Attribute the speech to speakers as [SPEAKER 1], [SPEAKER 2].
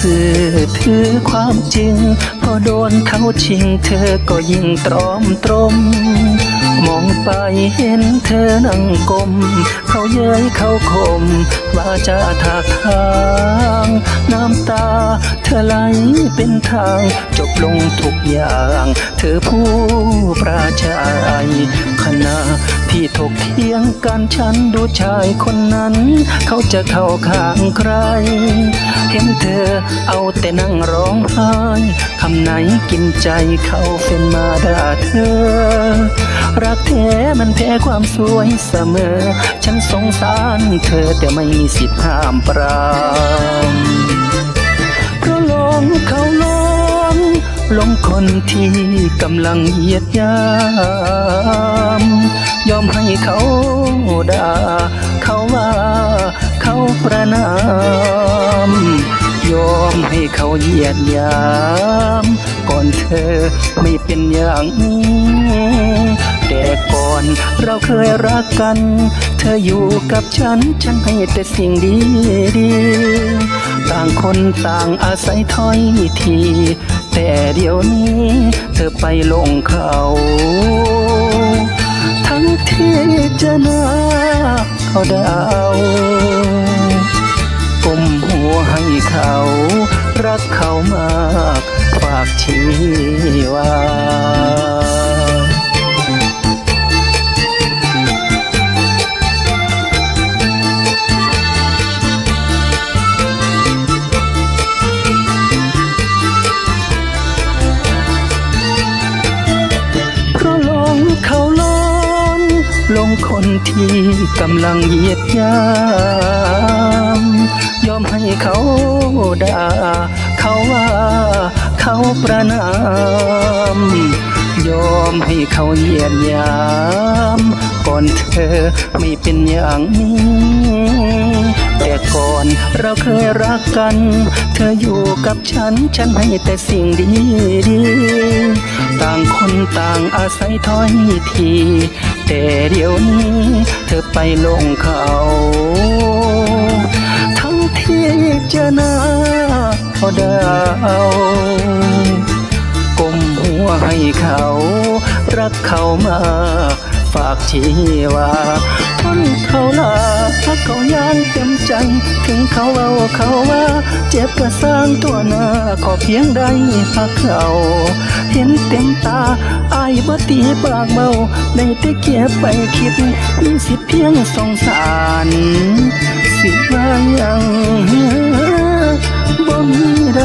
[SPEAKER 1] สื่อถือความจริง พอโดนเขาชิงเธอก็ยิ่งตรอมตรม มองไปเห็นเธอนั่งกลมเขาเย้ยเขาคมว่าจะถากทาง น้ำตาเธอไหลเป็นทาง จบลงทุกอย่าง เธอผู้ประชัยขณะที่ถกเถียงกันฉันดูชายคนนั้น เขาจะเข้าข้างใคร เห็นเธอเอาแต่นั่งร้องไห้คำไหนกินใจเขาเป็นมาด่าเธอ รักแท้มันแพ้ความสวยเสมอ ฉันสงสารเธอแต่ไม่มีสิทธิ์ห้ามปราม ลงคนที่กำลังเหยียดยาม ยอมให้เขาด่า เขาว่าเขาประนาม ยอมให้เขาเหยียดยาม ก่อนเธอไม่เป็นอย่างนี้แต่ก่อนเราเคยรักกัน เธออยู่กับฉัน ฉันให้แต่สิ่งดีดีๆต่างคนต่างอาศัยถ้อยที แต่เดี๋ยวนี้เธอไปลงเขา ทั้งที่จะหนาเขาดาวก้มหัวให้เขา รักเขามาก ฝากชี คนที่กำลังเหยียดยามยอมให้เขาด่า เขาว่าเขาประนาม ยอมให้เขาเหยียดยาม ก่อนเธอไม่เป็นอย่างนี้ แต่ก่อนเราเคยรักกัน เธออยู่กับฉัน ฉันให้แต่สิ่งดีดี ต่างคนต่างอาศัยถ้อยที แต่เดี๋ยวนี้เธอไปลงเขา ทั้งที่เจอหน้าเขาดาวก้มหัวให้เขา รักเขามากฝากชีวาทนเขาลาถ้าเขาย่านเต็มใจ ถึงเขาเอา เขาว่า เจ็บกระสร้างตัวหน้าขอเพียงได้พักเขาเห็นเต็มตาอายบ่ตีปากเบาได้แต่เก็บไปคิดมีสิทธิเพียงสงสาร สิว่ายังบ่มีได